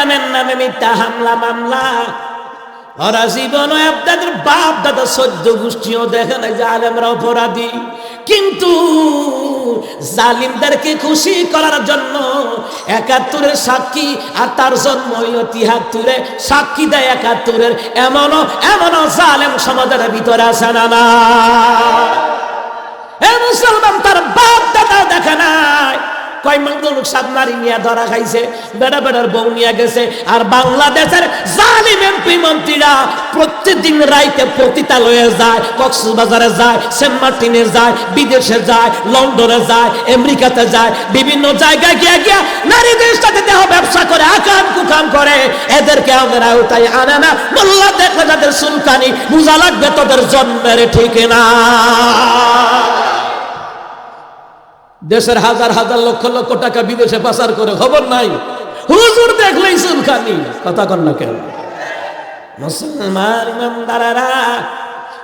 আলেমের নামে মিথ্যা হামলা, মামলা। ওরা জীবন আপনাদের বাপ, দাদা সদ্য গোষ্ঠীও দেখে না যে আলেমরা অপরাধী। কিন্তু জালিমদেরকে খুশি করার জন্য একাত্তরের সাক্ষী আর তার জন্ম হইল তিহাত্তরে। সাক্ষী দেয় একাত্তরের। এমনও এমনও জালেম সমাজের ভিতরে আছে না না। এ মুসলমান তার বাপ, দাদা দেখে নাই। কয় লোক সাপ নারী নিয়ে ধরা খাইছে, বেড়া বেড়ার বউ নিয়ে গেছে। আর বাংলাদেশের জালিম এমপি মন্ত্রীরা প্রত্যেকদিন রাইতে পতিতালয়ে যায়, কক্সবাজারে যায়, সেন্ট মার্টিনে যায়, বিদেশে যায়, লন্ডনে যায়, আমেরিকাতে যায়, বিভিন্ন জায়গায় গিয়ে গিয়া নারীদের সাথে দেহ ব্যবসা করে, আকাম কুকাম করে। এদেরকে আমাদের আওতায় আনে না। মোল্লা দেখলে তাদের সুলকানি বুঝা লাগবে তোদের জন্মের ঠিক না দেশের হাজার হাজার লক্ষ লক্ষ টাকা বিদেশে পাচার করে খবর নাই। হুজুর দেখলেই চুলকানি। কথা কন না কেন? মুসলমান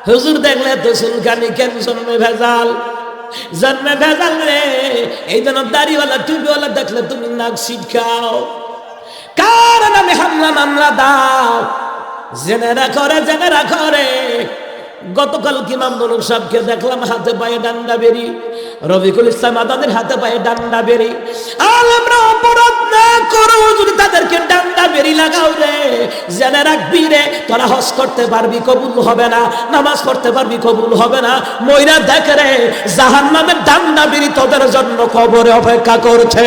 হুজুর দেখলে তো চুলকানি কেন জন্মে ভেজাল? জন্মে ভেজাল রে। এই জন্য দাড়িওয়ালা, টুপিওয়ালা দেখলে তুমি নাক শিখাও কার নামে হামলা, মামলা দাও? জেনেরা করে জেনেরা করে গতকাল কি মামদুল সাহেবকে দেখলাম, হাতে পায়ে ডান্ডা বেরি। রবিকুল ইসলাম আদাদের হাতে পায়ে ডান্ডা বেরি। আর আমরা অপরাধ না করো, যদি তাদেরকে ডান্ডা বেরি লাগাও রে। জেনে রাখবি রে, তোরা হজ করতে পারবি, কবুল হবে না। নামাজ পারবি, কবুল হবে না। ময়রা দেখ রে জাহান নামের ডান্ডা বেরি তোদের জন্য কবরে অপেক্ষা করছে।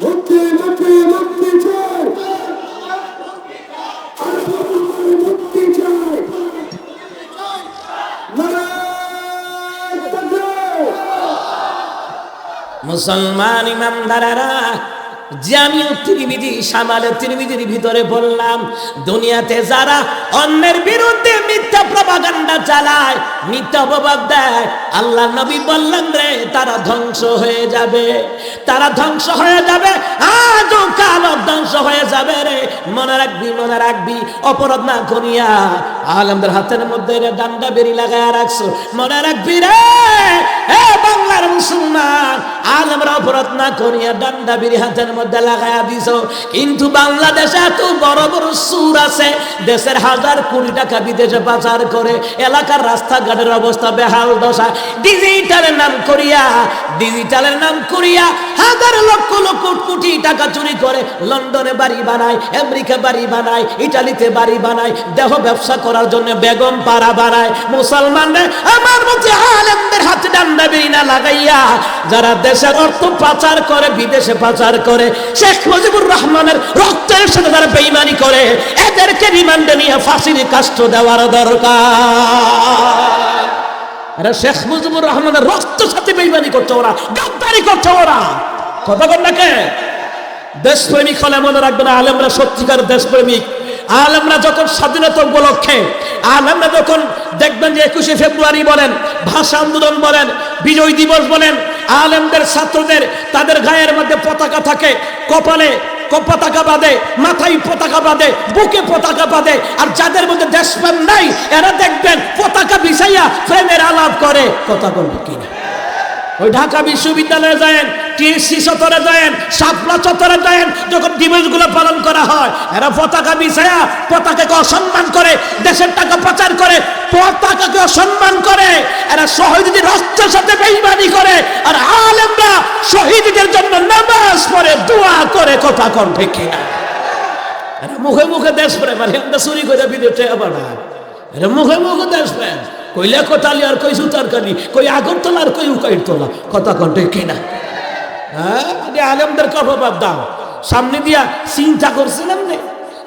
মুক্তি মুক্তি মুক্তি চাই মুক্তি চাই নারায়ণ তাকবীর মুসলমান ইমানদারেরা জামিউ তিরমিজি, সামালে তিরমিজির ভিতরে বললাম দুনিয়াতে যারা অন্যের বিরুদ্ধে মিথ্যা প্রপাগান্ডা চালায়, মিথ্যা অপবাদ দেয়, আল্লাহ নবী বললেন রে, তারা ধ্বংস হয়ে যাবে, তারা ধ্বংস হয়ে যাবে, আজও কালো ধ্বংস হয়ে যাবে রে, মনে রাখবি মনে রাখবি, অপরাধ না করিয়া আলমদের হাতের মধ্যে রে ডান্ডা বেরি লাগায় রাখছো। মনে রাখবি রে, এ বাংলার মুসলমান, আলমরা অপরাধ না করিয়া ডান্ডা বেরি হাতের মধ্যে লাগায়া দিছ। কিন্তু বাংলাদেশে এত বড় বড় সুর আছে, দেশের হাজার কোটি টাকা বিদেশে পাচার করে, এলাকার রাস্তাঘাটের অবস্থা বেহাল দশা। ডিজিটালের নাম করিয়া, ডিজিটালের নাম করিয়া হাজার লক্ষ লক্ষ কোটি টাকা চুরি করে, লন্ডনে বাড়ি বানায়, আমেরিকা বাড়ি বানায়, ইটালিতে বাড়ি বানায়, দেহ ব্যবসা করার জন্য বেগম পাড়া বাড়ায় মুসলমানদের আমার মধ্যে আলেমদের হাতে ডান্ডা বেরি না লাগাইয়া, যারা দেশের অর্থ পাচার করে, বিদেশে পাচার করে, শেখ মুজিবুর রহমানের রক্তের সাথে তারা বেইমানি করে, এদেরকে রিমান্ডে নিয়ে ফাঁসির কাষ্ট দেওয়ার দরকার। আরে শেখ মুজিবুর রহমানের রক্ত সাথে বেইমানি করছে ওরা, গাদ্দারি করছে ওরা। কথা বল নাকে দেশপ্রেমিক হলে মনে রাখবেন আলেমরা সত্যিকার দেশপ্রেমিক। আলেমরা যখন স্বাধীনতা উপলক্ষে, আলেমরা যখন দেখবেন যে একুশে ফেব্রুয়ারি বলেন, ভাষা আন্দোলন বলেন, বিজয় দিবস বলেন, আলেমদের ছাত্রদের তাদের গায়ের মধ্যে পতাকা থাকে, কপালে পতাকা বাঁধে, মাথায় পতাকা বাঁধে, বুকে পতাকা বাঁধে, আর যাদের মধ্যে দেশপ্রেম নাই, এরা দেখবেন পতাকা বিছাইয়া প্রেমের আলাপ করে, কথা বলবে কিনা? ওই ঢাকা বিশ্ববিদ্যালয়ে যায়েন, টিএসসি চত্বরে যায়েন, শাপলা চত্বরে যায়েন, যখন দিবসগুলো পালন করা হয়, এরা পতাকা বিছায়া পতাকাকে অসম্মান করে, দেশের টাকা পাচার করে, পতাকাকে অসম্মান করে, এরা শহীদদের রক্তের সাথে বেইমানি করে, আর আলেমরা শহীদদের জন্য নামাজ পড়ে, দোয়া করে কথা কিনা এরা মুখে মুখে দেশ প্রেম আর হেমদা চুরি করে বিদেশে আবার এরা মুখে মুখে দেশ প্রেম কই লেখতালি আর কই সুতারকালি কই আগরতলা আর কই উকাইর তোলা? কথা কণ্ঠে কিনা হ্যাঁ আলেমদের কফাবাদ দাও। সামনে দিয়া চিন্তা করছিলাম নে।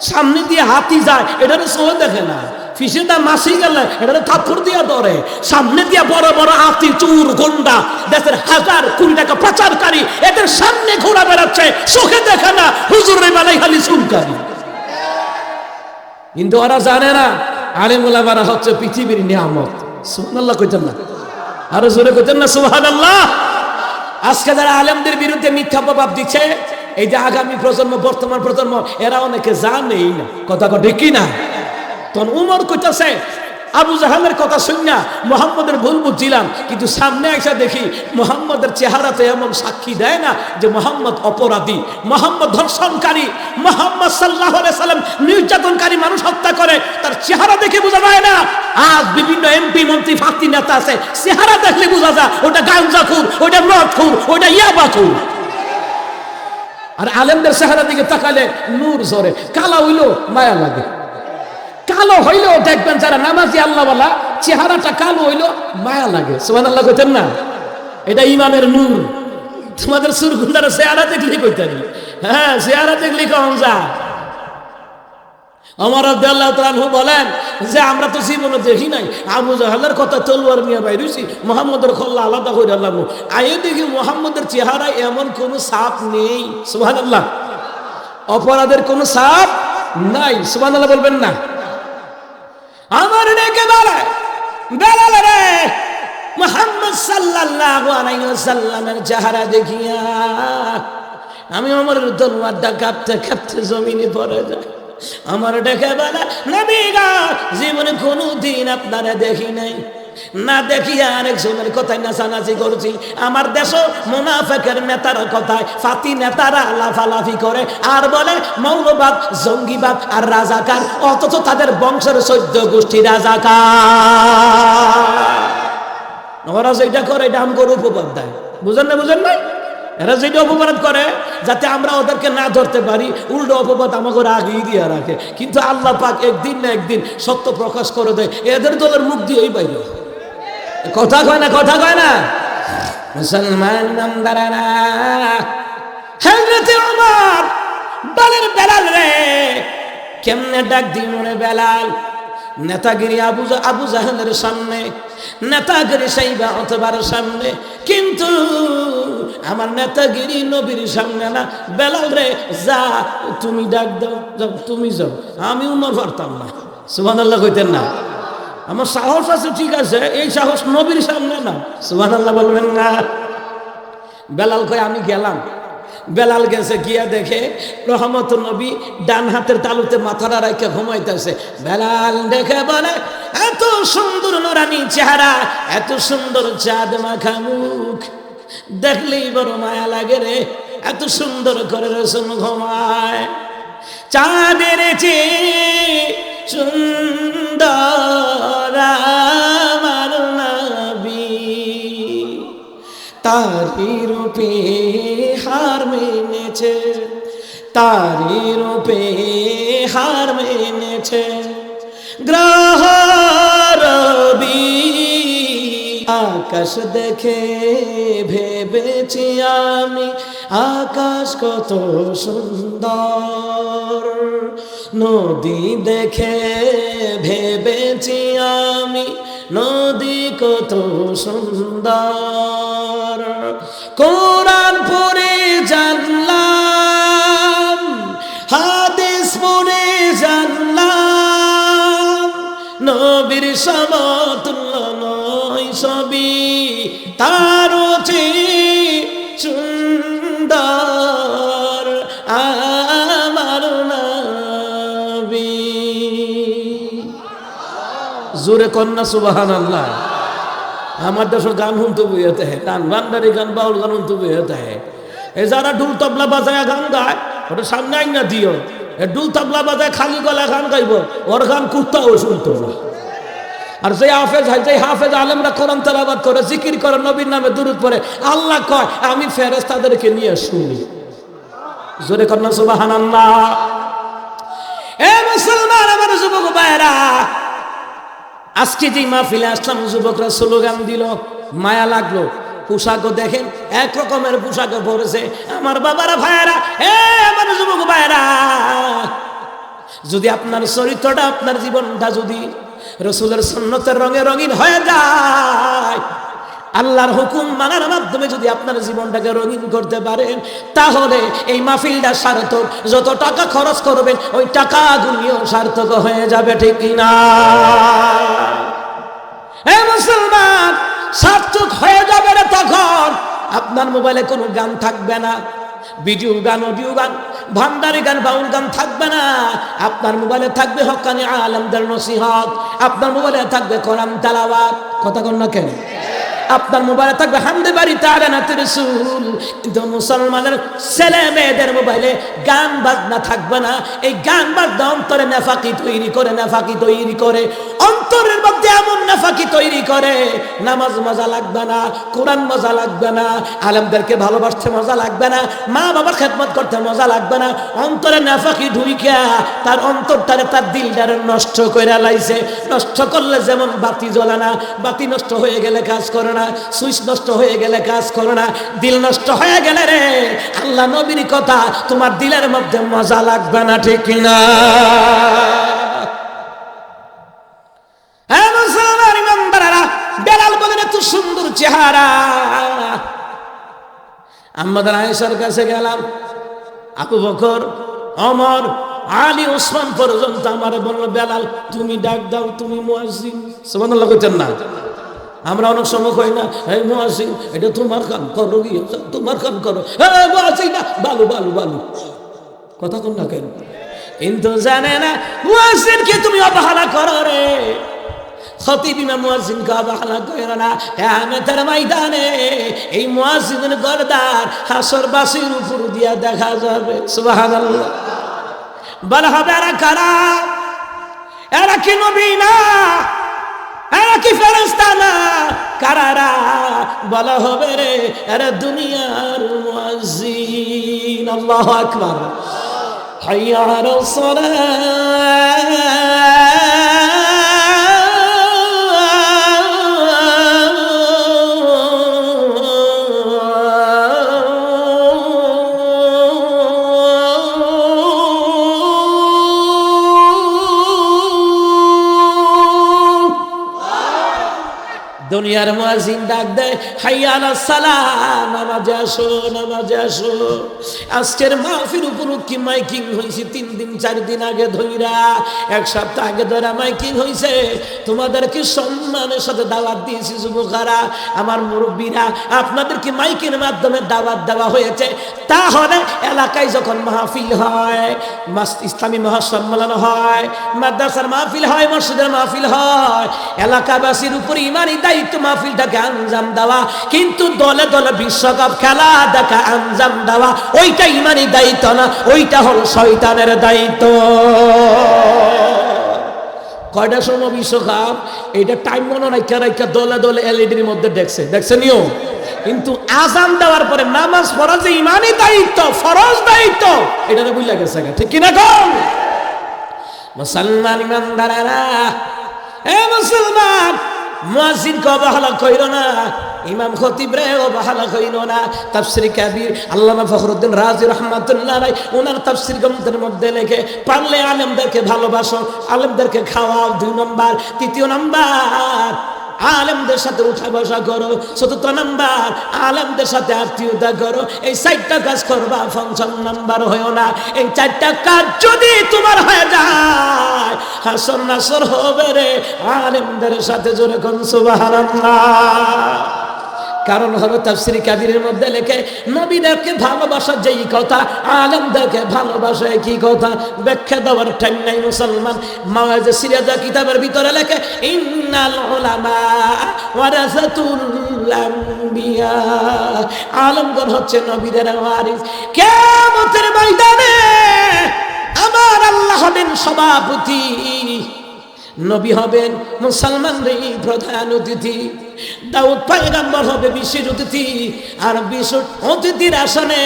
সামনে দিয়ে হাতি যায়, এটারে সহ দেখে না। ফিসেটা মাসি গেলে, এটারে কাপড় দিয়া ধরে। সামনে দিয়া বড় বড় হাতি, চুর, গন্ডা, দেশের হাজার কোটি টাকা পাচারকারী এদের সামনে ঘোরা বেড়াচ্ছে, চোখে দেখে না। হুজুরের বেলায় খালি চুলকারি কিন্তু ওরা জানে না আলিমুলামারা হচ্ছে পৃথিবীর নিয়ামত। সুহানাল্লাহ কইতেন না। আরও জোরে কইতেন না সুহানাল্লাহ আজকে যারা আলেমদের বিরুদ্ধে মিথ্যা প্রভাব দিচ্ছে, এই যে আগামী প্রজন্ম, বর্তমান প্রজন্ম, এরা অনেকে জানেই না। কথা কথা কি না তখন উমর কইতাছে আবু জাহালের কথা শুনিয়া মোহাম্মদের ভুল বুঝছিলাম কিন্তু সামনে এসে দেখি মোহাম্মদের চেহারাতে এমন সাক্ষী দেয় না যে মোহাম্মদ অপরাধী, মোহাম্মদ ধর্ষণকারী, মোহাম্মদ সাল্লাহ সাল্লাম নির্যাতনকারী মানুষ হত্যা করে, তার চেহারা দেখে বোঝা যায় না। আজ বিভিন্ন এমপি মন্ত্রী, ফাঁকি নেতা আছে, চেহারা দেখলে বোঝা যায়, ওটা গাঞ্জা খুর ওটা মদ খুর ওটা ইয়াবা খুর আর আলেমদের চেহারা দিকে তাকালে নূর জোরে কালা হইল মায়া লাগে। কালো হইলেও দেখবেন যারা নামাজি আল্লাহওয়ালা, চেহারাটা কালো হইল মায়া লাগে। সুমান আল্লাহ কইতেন না? এটা ইমানের নূর। তোমাদের সুরগুন্দার চেহারা দেখলি কইতেন। হ্যাঁ চেহারা দেখলি কম যা আমার আব্দুল্লাহ তালু বলেন যে, আমরা তো জীবনে দেখি নাই। আবু জাহালের কথা তলোয়ার নিয়ে বাইরেছি। মোহাম্মদের খল্লা আলাদা করে আল্লাহ আয়ে দেখি মোহাম্মদের চেহারায় এমন কোনো সাপ নেই। সুহান আল্লাহ অপরাধের কোনো সাপ নাই। সুহান আল্লাহ বলবেন না। আমার ডেকে বলে, বেলাল রে, মোহাম্মদ সাল্লাল্লাহু আলাইহি ওয়াসাল্লামের চেহারা দেখিয়া আমি আমার তলোয়ারটা কাঁপতে কাঁপতে জমিনে পড়ে যায় আমার ডেকে বলে, নবী জীবনে কোনো দিন আপনারা দেখি নাই। না দেখিয়া আরেকজনের কথায় নাচানাচি করছি। আমার দেশ মুনাফেকের নেতার কথায় ফাতি নেতারা লাফালাফি করে আর বলে, মৌলবাদ, জঙ্গিবাদ আর রাজাকার, অথচ তাদের বংশের চৈদ্য গোষ্ঠী রাজাকার। ওরা যেটা করে, এটা আমগর উপবাদ দেয়। বুঝেন না, বুঝেন নাই? এরা যেটা অপবাদ করে, যাতে আমরা ওদেরকে না ধরতে পারি, উল্টো অপবাদ আমাকে আগিয়ে দিয়ে রাখে। কিন্তু আল্লাহ পাক একদিন না একদিন সত্য প্রকাশ করে দেয়। এদের দলের মুখ দিয়েই বাইর কথা কয় না, কথা কয় না। মুসলমান নামদারানা হজরতে ওমর বলেন বেলাল রে, কেমনে ডাক দি মনে বেলাল? নেতাগিরি আবু আবু জাহানের সামনে, নেতাগিরি সাইবা অথবার সামনে। কিন্তু আমার নেতাগিরি নবীর সামনে না। বেলাল রে, যা, তুমি ডাক দাও, যাও, তুমি যাও। আমি উমর পারতাম না। সুবান আল্লাহ কইতেন না। আমার সাহস আছে, ঠিক আছে, এই সাহস নবীর সামনে না। সুবান আল্লাহ বলবেন না। বেলাল কয়, আমি গেলাম। বেলাল গেছে, গিয়া দেখে রহমত নবী ডান হাতের তালুতে মাথাটা রাখে ঘুমাইতেছে। বেলাল দেখে বলে, এত সুন্দর নোরানি চেহারা, এত সুন্দর চাঁদ মাখা মুখ। দেখলেই বড় মায়া লাগে রে, এত সুন্দর করে রসুন ঘুমায়। চাঁদের চেয়ে সুন্দর আমার নবী। তারি রূপে হার মেনেছে তারি রূপে হার মেনেছে। গ্রহ আকাশ দেখে ভেবেছি আমি, আকাশ কত সুন্দর। নদী দেখে ভেবেছি আমি, নদী কত সুন্দর। কোরআন পরে জানলাম, হাদিস পড়ে জানলাম, নবীর সমতুল্য তার সুন্দর আমার নবী। জোরে কন্যা সুবাহান আল্লাহ আমার দেশের গান শুনতে বইতে হয়, গান ভান্ডারি গান, বাউল গান শুনতে বইতে হয়। এ যারা ডুল তবলা বাজায় গান গায়, ওটা সামনে আইন না দিও ডুল তবলা বাজায় খালি গলা গান গাইব, ওর গান কুত্তাও শুনতো না। আর যে হাফেজ হয় যে হাফেজ আলেমরা কোরআন তেলাবাদ করে, জিকির করে, নবীর নামে দুরুদ পড়ে, আল্লাহ কয়, আমি ফেরেস তাদেরকে নিয়ে শুনি। জোরে কন্যা সুবাহান আল্লাহ এ মুসলমান আমার যুবক আজকে মাহফিলে আসলাম, যুবকরা স্লোগান দিল, মায়া লাগল। পোশাকও দেখেন, এক রকমের পোশাকও পরেছে। আমার বাবারা ভাইয়েরা, এ আমার যুবক ভাইয়েরা, যদি আপনার চরিত্রটা, আপনার জীবনটা যদি রসুলের সন্ন্যতের রঙে রঙিন হয়ে যায়। আল্লাহর হুকুম মানার মাধ্যমে যদি আপনার জীবনটাকে রঙিন করতে পারেন, তাহলে এই মাহফিলটা সার্থক। যত টাকা খরচ করবেন, ওই টাকা টাকাগুলিও সার্থক হয়ে যাবে, ঠিক কিনা এ মুসলমান, সার্থক হয়ে যাবে না তখন? আপনার মোবাইলে কোনো গান থাকবে না। বিজু গান, অডিও গান, ভান্ডারি গান, বাউল গান থাকবে না। আপনার মোবাইলে থাকবে হকানি আলমদার নসিহত, আপনার মোবাইলে থাকবে কোরআন তালাবাদ কথা কন না কেন? আপনার মোবাইলে থাকবে, হামদে বাড়ি তারানাতে রসুল কিন্তু মুসলমানের ছেলে মেয়েদের মোবাইলে গান বাজনা থাকবে না। এই গান বাজনা অন্তরে নেফাকি তৈরি করে, নেফাকি তৈরি করে। অন্তরের মধ্যে এমন নেফাকি তৈরি করে, নামাজ মজা লাগবে না, কোরআন মজা লাগবে না, আলেমদেরকে ভালোবাসতে মজা লাগবে না মা বাবার খেদমত করতে মজা লাগবে না। অন্তরে নেফাকি ঢুইকা তার অন্তরটারে তার দিলটারে নষ্ট করে লাইছে। নষ্ট করলে যেমন বাতি জ্বলে না, বাতি নষ্ট হয়ে গেলে কাজ করে সুইচ নষ্ট হয়ে গেলে কাজ করে না, দিল নষ্ট হয়ে গেলে রে। আল্লাহ নবীর কথা, তোমার দিলের মধ্যে মজা লাগবে না, ঠিক এত সুন্দর চেহারা। আমাদের আয়েশার কাছে গেলাম। বকর, অমর, আলী, ওসমান পর্যন্ত আমার বলল, বেলাল, তুমি ডাক দাও, তুমি মুয়াজ্জিন। সুবহানাল্লাহ কইতেন না। আমরা অনেক সময় কই না, এই মুয়াজ্জিন এটা তোমার কাম করো গিয়ে, তোমার কাম করো। হ্যাঁ মুয়াজ্জিন না, বালু বালু বালু। কথা কোন না কেন? কিন্তু জানে না মুয়াজ্জিনকে তুমি অবহেলা করো রে। খতিব হবে এরা কি নবী না? কি ফেরস্তা না। কারারা বলা হবে রে এরা দুনিয়ার মুয়াজ্জিন। আল্লাহু আকবার। হাইয়া আলাস দুনিয়ার মুয়াজিন ডাক দেয় হাইয়াল সালাম, নামাজে আসো নামাজে আসো। আজকের মাহফিল উপর কি মাইকিং হয়েছে তিন দিন, চার দিন আগে ধইরা, এক সপ্তাহ আগে ধরা মাইকিং হয়েছে তোমাদেরকে সম্মানের সাথে দাওয়াত দিয়েছি, যুবকারা, আমার মুরব্বীরা, আপনাদেরকে মাইকের মাধ্যমে দাওয়াত দেওয়া হয়েছে। তাহলে এলাকায় যখন মাহফিল হয় ইসলামী মহাসম্মেলন হয়, মাদ্রাসার মাহফিল হয়, মসজিদের মাহফিল হয়, এলাকাবাসীর উপর ইমানি দায়িত্ব মাহফিলটাকে আঞ্জাম দেওয়া, কিন্তু দলে দলে বিশ্বকাপ খেলা দেখা আঞ্জাম দেওয়া, ওইটা ইমানি দায়িত্ব না, ওইটা হল শয়তানের দায়িত্ব। কয়টা সময় বিশ্বকাপ? এটা টাইম মনে রাখা রাখা দলে দলে এলইডির মধ্যে দেখছে। দেখছে নিও। কিন্তু আজান দেওয়ার পরে নামাজ পড়া যে ইমানই দায়িত্ব, ফরজ দায়িত্ব। এটা তো গেছে ঠিক কিনা কম মুসলমান ইমানদারেরা, এ মুসলমান মুয়াজ্জিনকে অবহেলা কইল না, ইমাম খতিব রে অবহেলা কইল না, তাফসির কাবির আল্লামা ফখরুদ্দিন রাজি রহমাতুল্লাহ আলাই ওনার তাফসির গ্রন্থের মধ্যে লেখে, পারলে আলেমদেরকে ভালোবাসো, আলেমদেরকে খাওয়াও দুই নম্বর, তৃতীয় নম্বর আলেমদের সাথে উঠা বসা করো। চতুর্থ নাম্বার, আলেমদের সাথে আত্মীয়তা করো। এই চারটা কাজ করবা, পঞ্চম নাম্বার হয়েও না। এই চারটা কাজ যদি তোমার হয়ে যায় হাসন নাসর হবে রে। আলেমদের সাথে জোরে কোন, সুবহানাল্লাহ। কারণ হলো তাফসিরি কাবিরের মধ্যে লেখে, নবীদেরকে ভালোবাসার যেই কথা, আলমদেরকে ভালোবাসা কি কথা। ব্যাখ্যা দেওয়ার টাইম নাই মুসলমান। মাওয়াজে সিরাজা কিতাবের ভিতরে লেখে, ইন্নাল উলামা ওয়ারাসাতুল হচ্ছে নবীদের ওয়ারিস। কিয়ামতের ময়দানে আমার আল্লাহ হবেন সভাপতি। নবী হবেন মুসলমানদের প্রধান অতিথি। দাউদ পায়গাম্বর হবে বিশেষ অতিথি, আর বিশেষ অতিথির আসনে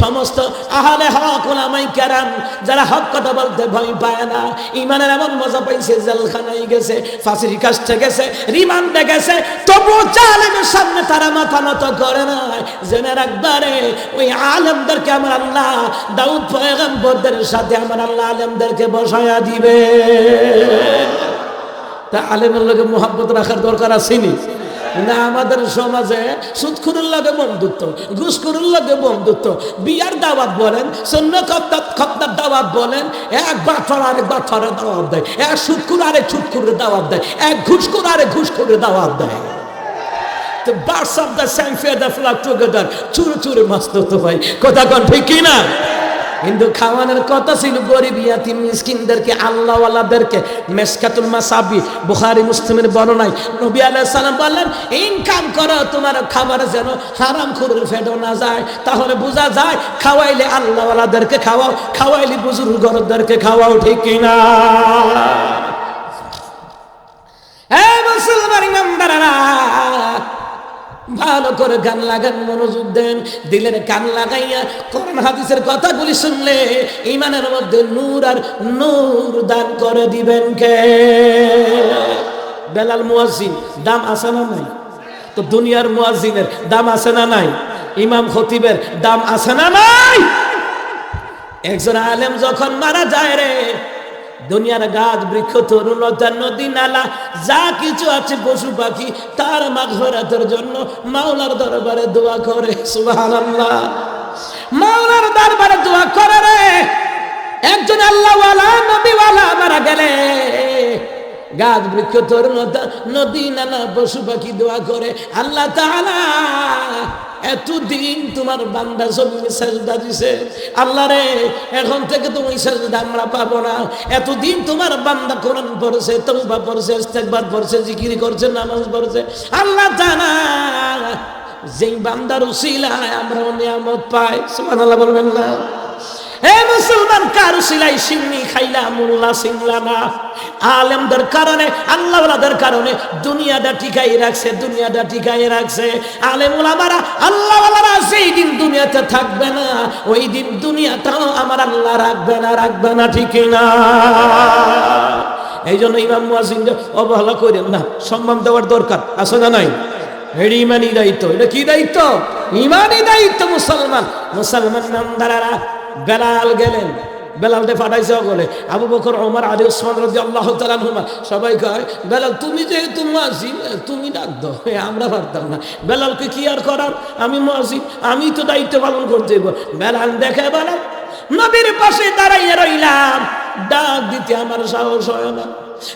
সমস্ত আহলে হক ওলামাই কেরাম, যারা হক কথা বলতে ভয় পায় না ইমানের এমন মজা পাইছে, জেলখানায় গেছে, ফাঁসির কাছে গেছে, রিমান্ডে গেছে, তবু জালেমের সামনে তারা মাথা নত করে না। জেনে রাখবারে ওই আলেমদেরকে আমার আল্লাহ, দাউদ পয়গম্বরদের সাথে আমার আল্লাহ আলেমদেরকে বসায়া দিবে। তা আলেমের লোকে মোহাব্বত রাখার দরকার আসেনি না, আমাদের সমাজে সুৎখুরের লগে বন্ধুত্ব ঘুষখুরের লগে বন্ধুত্ব, বিয়ার দাওয়াত বলেন সৈন্য খপ্তার খপ্তার দাওয়াত বলেন, এক বাটর আরেক বাটরের দাওয়াত দেয়, এক সুৎখুর আরেক সুৎখুরের দাওয়াত দেয়, এক ঘুষখুর আরেক ঘুষখুরের দাওয়াত দেয়। তো birds of the same feather flock together চুরে চুরে মাস্ত তো ভাই কথা কন ঠিক কি না কিন্তু খাওয়ানোর কথা ছিল গরিব ইয়াতিম মিসকিনদেরকে, আল্লাহওয়ালাদেরকে। মেসকাতুল মাসাবি, বুখারি মুসলিমের বর্ণনায় নবী আলাইহিস সালাম বললেন, ইনকাম করো, তোমার খাবার যেন হারাম খুরের ফেডো না যায়। তাহলে বোঝা যায়, খাওয়াইলে আল্লাহওয়ালাদেরকে খাওয়াও, খাওয়াইলে বুজুর্গদেরকে খাওয়াও, ঠিক কিনা মুসলমান ইমানদারেরা ভালো করে গান লাগান, মনোযোগ দেন, দিলের কান লাগাইয়া কোরআন, হাদিসের কথাগুলি শুনলে ইমানের মধ্যে নূর আর নূর দান করে দিবেন কে? বেলাল মুয়াজ্জিন, দাম আছে না নাই? তো দুনিয়ার মুয়াজ্জিনের দাম আছে না নাই? ইমাম খতিবের দাম আছে না নাই? একজন আলেম যখন মারা যায় রে দুনিয়ার গাছ, বৃক্ষ তরুণতা নদী, নালা, যা কিছু আছে পশু পাখি, তার মাঘরাতের জন্য মাওলার দরবারে দোয়া করে, সুবহানাল্লাহ। মাওলার দরবারে দোয়া করে রে। একজন আল্লাহওয়ালা, নবীওয়ালা মারা গেলে। গাছ বৃক্ষ তরুণতা নদী নালা পশু পাখি দোয়া করে। আল্লাহ তাআলা এতদিন তোমার বান্দা জমিনে সেজদা দিছে। আল্লাহ রে, এখন থেকে তুমি সেজদা আমরা পাবো না। এতদিন তোমার বান্দা কোরআন পড়ছে, তওবা পড়ছে, ইস্তেগফার পড়ছে, জিকির করছে, নামাজ পড়ছে। আল্লাহ জানা যেই বান্দার উসিলায় আমরা নিয়ামত পাই। সুবহানাল্লাহ বলবেন না। হে মুসলমান, কার সিলাই সিন্নি খাইলা মোল্লা সিংলা না? আলেমদের কারণে, আল্লাহওয়ালাদের কারণে দুনিয়াটা টিকাই রাখছে, দুনিয়াটা টিকাই রাখছে। আলেম ওলামারা আল্লাহওয়ালারা সেই দিন দুনিয়াতে থাকবে না, ওই দিন দুনিয়াটাও আমার আল্লাহ রাখবে না রাখবে না, ঠিক না এই জন্য ইমাম মুয়াজিন অবহেলা করেন না, সম্মান দেওয়ার দরকার, আছে না নাই? এটা ইমানই দায়িত্ব, এটা কি দায়িত্ব? ইমানই দায়িত্ব মুসলমান। মুসলমান নামদারারা বেলাল গেলেন। বেলালতে পাঠাইছে বলে আবু বকর ওমর আলী ওসমান রাজি আল্লাহ তালানহুমা সবাই কয় বেলাল তুমি যেহেতু মাসি তুমি ডাক এ, আমরা পারতাম না। বেলালকে কি আর করার? আমি মাসি আমি তো দায়িত্ব পালন করতে। বেলাল দেখে বেলাল নবীর পাশে দাঁড়াইয়া রইলাম। ডাক দিতে আমার সাহস হয় না।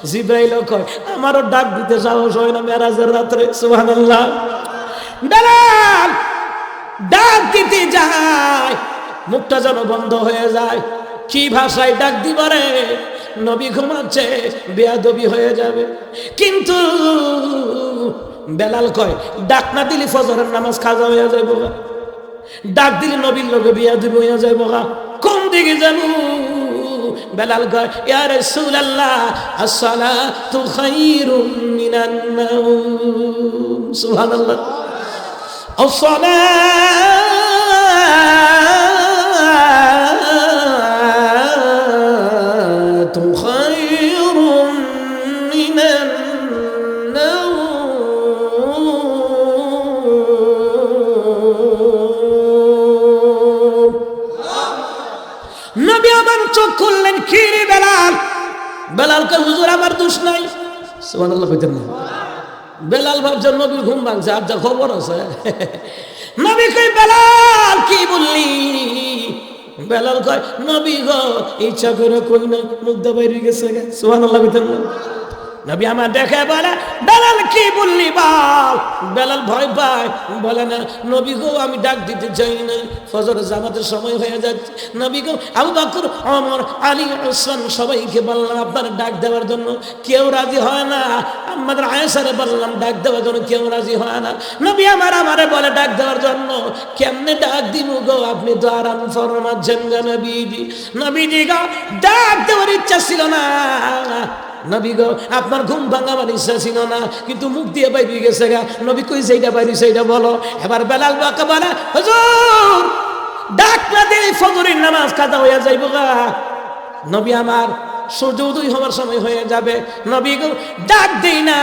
জিব্রাইল কয় আমারও ডাক দিতে সাহস হয় না মেরাজের রাত্রে সুবহানাল্লাহ। বেলাল ডাক দিতে যায়। মুখটা যেন বন্ধ হয়ে যায়। কি ভাষায় ডাক দিবারে নবী ঘুমাচ্ছে, বেয়াদবি হয়ে যাবে। কিন্তু বেলাল কয়, ডাক না দিলে ফজরের নামাজ খাজা হয়ে যায় বোকা ডাক দিলে নবীর লোকে বেয়াদবি হয়ে যায় বোকা কোন দিকে যাব? বেলাল কয়, ইয়া রাসূলুল্লাহ, আসসালাতু খায়রুম মিনান নাওম। সুবহানাল্লাহ। الصلاة خير من النوم নবী আমার চোখ খুললেন কি রে বেলাল বেলালকে হুজুর আমার দোষ নাই সুবহানাল্লাহ কইতেন না বেলাল ভাবছেন নবীর ঘুম ভাঙছে আর যা খবর আছে নবী কই বেলাল কি বললি বেলাল কয় নবী গ ইচ্ছা করে কই না দা বাইরে গেছে সোহান আল্লাহ নবী আমার দেখে বলে বেলাল কি বললি বল বেলাল ভয় পায়, বলে, না, নবী গো, আমি ডাক দিতে চাই না। ফজর জামাতের সময় হয়ে যাচ্ছে। নবী গো, আবু বকর, ওমর, আলী, ওসমান সবাইকে বললাম, আপনার ডাক দেওয়ার জন্য কেউ রাজি হয় না। আমাদের আয়েসারে বললাম, ডাক দেওয়ার জন্য কেউ রাজি হয় না। নবী আমার আমারে বলে, ডাক দেওয়ার জন্য কেমনে ডাক দিব গো? আপনি তো আরাম ফরমাচ্ছেন গো নবীজি নবীজি গো, ডাক দেওয়ার ইচ্ছা ছিল না। নবী গো, আপনার ঘুম ভাঙাবার ইচ্ছা ছিল না, কিন্তু মুখ দিয়ে বাইরে গেছে গা। নবী কই সেইটা বাইরে সেইটা বলো। এবার বেলাল বাঁকা বলে হুজুর ডাক দিলে ফজরের নামাজ কাদা হয়ে যাইব গা। নবী আমার সূর্য উদয় হওয়ার সময় হয়ে যাবে নবী গো ডাক দেই না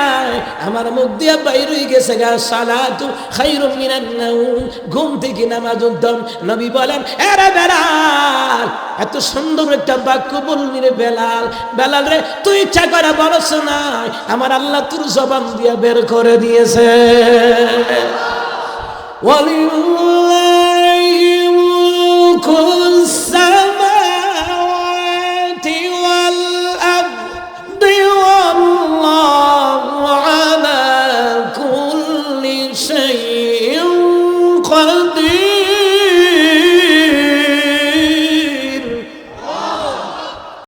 আমার মুখ দিয়ে বাইরে গেছে গা সালাতু খাইরুম মিনান নাউম ঘুম থেকে নামাজ উদ্যম নবী বলেন এরে বেলাল এত সুন্দর একটা বাক্য বললি রে বেলাল বেলাল রে তুই ইচ্ছা করে বলছ না আমার আল্লাহ তোর জবান দিয়ে বের করে দিয়েছে ولله ملك السماوات